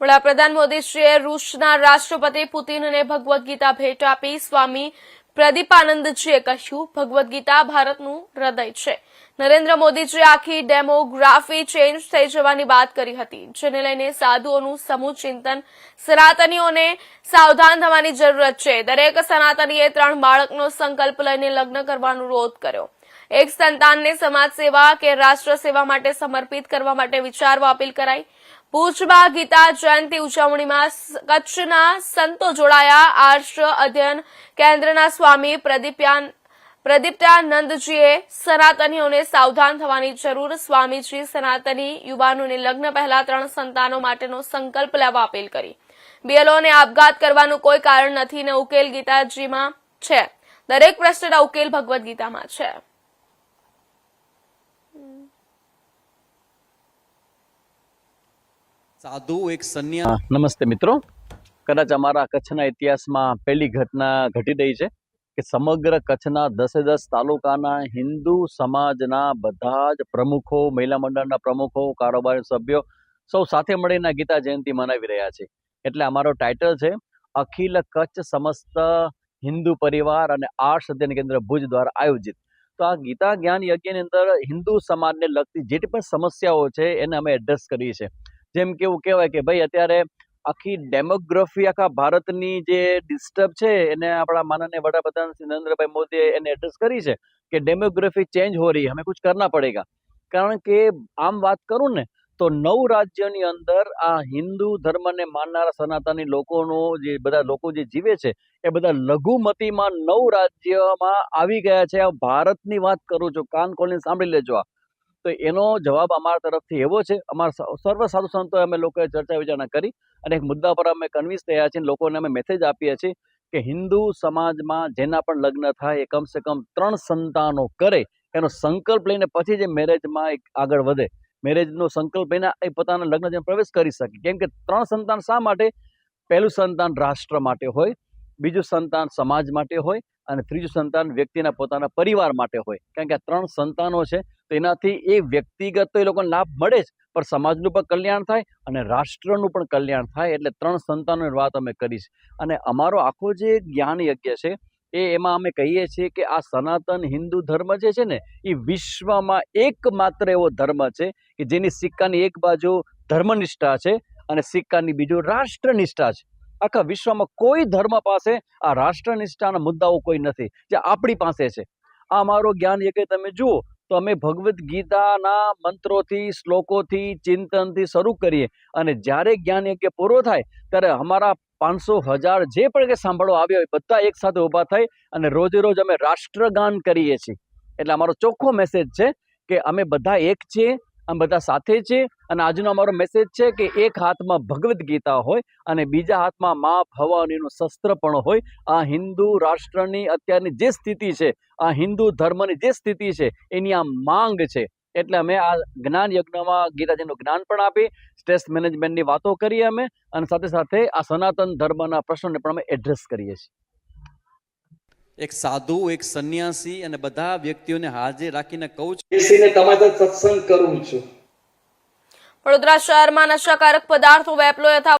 વડાપ્રધાન મોદીશ્રીએ રૂસના રાષ્ટ્રપતિ પુતિનને ભગવદ્ ભેટ આપી. સ્વામી પ્રદીપાનંદજીએ કહ્યું, ભગવદ્ ભારતનું હૃદય છે. નરેન્દ્ર મોદીજીએ આખી ડેમોગ્રાફી ચેન્જ થઈ જવાની વાત કરી હતી, જેને લઈને સાધુઓનું સમૂહ ચિંતન, સનાતનીઓને સાવધાન થવાની જરૂરત છે. દરેક સનાતનીએ ત્રણ બાળકનો સંકલ્પ લઈને લગ્ન કરવાનો અનુરોધ કર્યો. એક સંતાનને સમાજ સેવા કે રાષ્ટ્ર સેવા માટે સમર્પિત કરવા માટે વિચારવા અપીલ કરાઈ. ભુજમાં ગીતા જયંતિ ઉજવણીમાં કચ્છના સંતો જોડાયા. આર્ષ અધ્યયન કેન્દ્રના સ્વામી પ્રદીપ્યાન, પ્રદીપ્તાનંદજીએ સનાતનીઓને સાવધાન થવાની જરૂર. સ્વામીજી સનાતની યુવાનોને લગ્ન પહેલા ત્રણ સંતાનો માટેનો સંકલ્પ લેવા અપીલ કરી. બીએલઓને આપઘાત કરવાનું કોઈ કારણ નથી ને ઉકેલ ગીતાજીમાં છે. દરેક પ્રશ્નના ઉકેલ ભગવદ્ ગીતામાં છે. સાધુ, એક સન્યા નમસ્તે મિત્રો. કદાચ અમારા કચ્છના ઇતિહાસમાં પહેલી ઘટના ઘટી રહી છે કે સમગ્ર કચ્છના દસે દસ તાલુકાના હિન્દુ સમાજના બધા જ પ્રમુખો, મહિલા મંડળના પ્રમુખો, કારોબારી સભ્યો સૌ સાથે મળીને ગીતા જયંતિ મનાવી રહ્યા છે. એટલે અમારો ટાઇટલ છે, અખિલ કચ્છ સમસ્ત હિન્દુ પરિવાર અને આર્ટ અધ્યયન કેન્દ્ર ભુજ દ્વારા આયોજિત. તો આ ગીતા જ્ઞાન યજ્ઞની અંદર હિન્દુ સમાજને લગતી જેટલી પણ સમસ્યાઓ છે એને અમે એડ્રેસ કરી છે જેમ કે એવું કહેવાય કે ભાઈ અત્યારે આખી ડેમોગ્રાફી આખા ભારતની જે ડિસ્ટર્બ છે, એને આપણા માનનીય વડાપ્રધાન શ્રી નરેન્દ્રભાઈ મોદીએ એને એડ્રેસ કરી છે કે ડેમોગ્રાફી ચેન્જ હો રહી હમે કુછ કરના પડેગા. કારણ કે આમ વાત કરું ને, તો નવ રાજ્યની અંદર આ હિન્દુ ધર્મને માનનારા સનાતની લોકોનો જે બધા લોકો જે જીવે છે, એ બધા લઘુમતીમાં નવ રાજ્યમાં આવી ગયા છે. આ ભારતની વાત કરું છું. કાન ખોલીને સાંભળી લેજો આ. તો એનો જવાબ અમારા તરફથી એવો છે, અમારા સર્વ સાધુ સંતોએ અમે લોકોએ ચર્ચા વિચારણા કરી અને એક મુદ્દા પર અમે કન્વિન્સ થયા છીએ લોકોને અમે મેસેજ આપીએ છીએ કે હિન્દુ સમાજમાં જેના પણ લગ્ન થાય એ કમસે કમ ત્રણ સંતાનો કરે, એનો સંકલ્પ લઈને પછી જે મેરેજમાં એક આગળ વધે મેરેજનો સંકલ્પ લઈને એ પોતાના લગ્ન જેમ પ્રવેશ કરી શકે. કેમ કે ત્રણ સંતાન શા માટે? પહેલું સંતાન રાષ્ટ્ર માટે હોય, બીજું સંતાન સમાજ માટે હોય અને ત્રીજું સંતાન વ્યક્તિના પોતાના પરિવાર માટે હોય. કારણ કે આ ત્રણ સંતાનો છે તો એનાથી એ વ્યક્તિગત તો એ લોકોને લાભ મળે જ, પણ સમાજનું પણ કલ્યાણ થાય અને રાષ્ટ્રનું પણ કલ્યાણ થાય એટલે ત્રણ સંતાનોની વાત અમે કરી છે. અને અમારો આખો જે જ્ઞાન યજ્ઞ છે, એ એમાં અમે કહીએ છીએ કે આ સનાતન હિન્દુ ધર્મ જે છે ને, એ વિશ્વમાં એકમાત્ર એવો ધર્મ છે કે જેની સિક્કાની એક બાજુ ધર્મનિષ્ઠા છે અને સિક્કાની બીજું રાષ્ટ્રનિષ્ઠા છે. આખા વિશ્વમાં કોઈ ધર્મ પાસે આ રાષ્ટ્રનિષ્ઠાના મુદ્દાઓ કોઈ નથી, જે આપણી પાસે છે. આ અમારો જ્ઞાન યજ્ઞ તમે જુઓ તો અમે ભગવદ્ ગીતાના મંત્રોથી, શ્લોકોથી, ચિંતનથી શરૂ કરીએ. અને જ્યારે જ્ઞાન યજ્ઞ પૂરો થાય, ત્યારે અમારા પાંચસો હજાર જે પણ કે સાંભળવા આવ્યા હોય, બધા એક સાથે ઊભા થઈ અને રોજે રોજ અમે રાષ્ટ્રગાન કરીએ છીએ. એટલે અમારો ચોખ્ખો મેસેજ છે કે અમે બધા એક છીએ અમે બધા સાથે છીએ અને આજનો અમારો મેસેજ છે કે એક હાથમાં ભગવદ્ ગીતા હોય અને બીજા હાથમાં મા ભવાનીનું શસ્ત્ર પણ હોય. આ હિન્દુ રાષ્ટ્રની અત્યારની જે સ્થિતિ છે, આ હિન્દુ ધર્મની જે સ્થિતિ છે, એની આ માંગ છે. એટલે અમે આ જ્ઞાન યજ્ઞમાં ગીતાજીનું જ્ઞાન પણ આપી સ્ટ્રેસ મેનેજમેન્ટની વાતો કરીએ અમે અને સાથે સાથે આ સનાતન ધર્મના પ્રશ્નોને પણ અમે એડ્રેસ કરીએ છીએ. એક સાધુ એક સંન્યાસી અને બધા વ્યક્તિઓને હાજર રાખીને કહું છું. બેસીને તમારી સત્સંગ કરું છું. વડોદરા શહેરમાં નશાકારક પદાર્થો વેપલો યથા